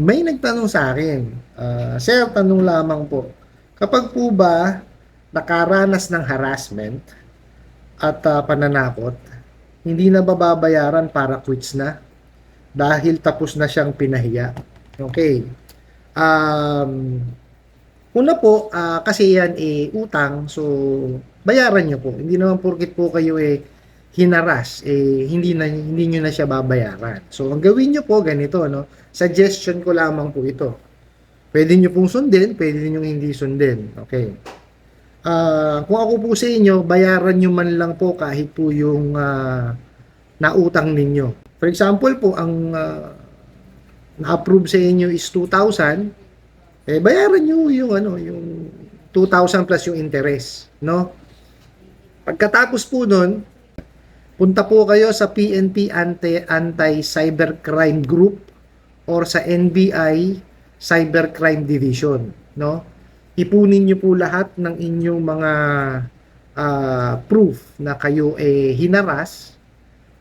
May nagtanong sa akin, ah, Sir, tanong lamang po, kapag po ba nakaranas ng harassment at ah, pananakot, hindi na bababayaran para quits na dahil tapos na siyang pinahiya. Okay. Um, una po, ah, kasi yan eh utang, so bayaran nyo po. Hindi naman porkit po kayo eh hinaras, eh hindi na hindi niyo na siya babayaran. So ang gawin niyo po ganito, no? Suggestion ko lamang po ito. Pwede niyo pong sundin, pwede niyo hindi sundin. Okay. Ah, kung ako po sa inyo, bayaran niyo man lang po kahit po yung ah, nautang ninyo. For example po, ang ah, na-approve sa inyo is 2,000, eh bayaran niyo yung ano, yung 2,000 plus yung interest, no? Pagkatapos po nun, punta po kayo sa PNP Anti Anti-Cybercrime Group or sa NBI Cybercrime Division, no? Ipunin niyo po lahat ng inyong mga ah, proof na kayo eh hinaras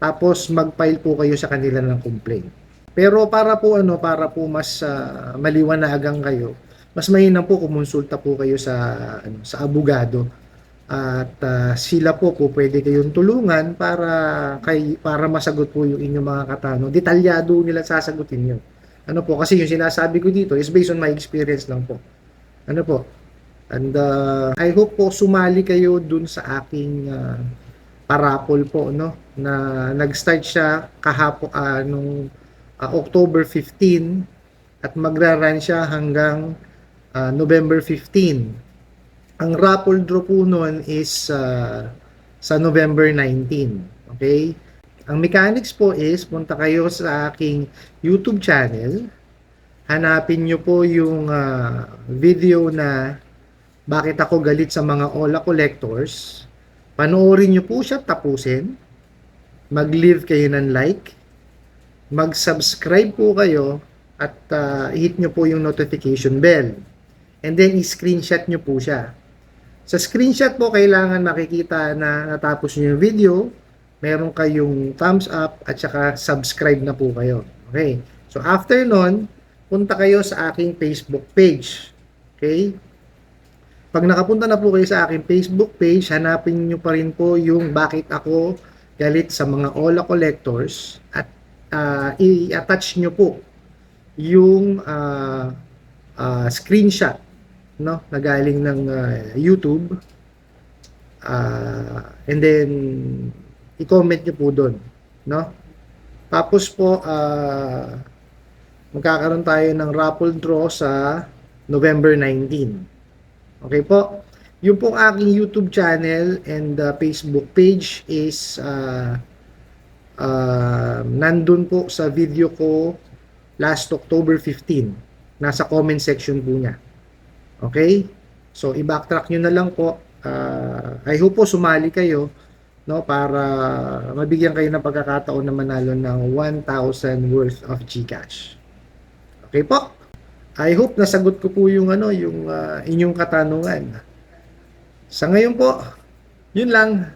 tapos mag-file po kayo sa kanila ng complaint. Pero para po ano, para po mas ah, maliwanagan kayo, mas mainam po kumonsulta po kayo sa ano, sa abogado at ah, sila po po pwede kayong tulungan para kay para masagot po yung inyong mga katanong. Detalyado nila sasagutin yun. Ano po kasi yung sinasabi ko dito is based on my experience lang po. Ano po? And uh, I hope po sumali kayo dun sa aking uh, parapol po no na nag-start siya kahapon uh, nung uh, October 15 at magra-run siya hanggang uh, November 15. Ang raffle draw po noon is uh, sa November 19. Okay? Ang mechanics po is punta kayo sa aking YouTube channel. Hanapin nyo po yung uh, video na bakit ako galit sa mga Ola collectors. Panoorin nyo po siya tapusin. Mag-leave kayo ng like. Mag-subscribe po kayo at uh, hit nyo po yung notification bell. And then, i-screenshot nyo po siya. Sa screenshot po, kailangan makikita na natapos nyo yung video, meron kayong thumbs up at saka subscribe na po kayo. Okay? So, after nun, punta kayo sa aking Facebook page. Okay? Pag nakapunta na po kayo sa aking Facebook page, hanapin nyo pa rin po yung bakit ako galit sa mga Ola collectors at uh, i-attach nyo po yung uh, uh, screenshot no na galing ng uh, YouTube. Uh, and then i-comment nyo po doon no? Tapos po uh, magkakaroon tayo ng raffle draw sa November 19 okay po? Yung pong aking YouTube channel and uh, Facebook page is uh, uh, nandun po sa video ko last October 15 nasa comment section po niya Okay? So, i-backtrack nyo na lang po. Uh, I hope po sumali kayo no para mabigyan kayo ng pagkakataon na manalo ng 1,000 worth of GCash. Okay po? I hope nasagot ko po yung ano, yung uh, inyong katanungan. Sa ngayon po, yun lang.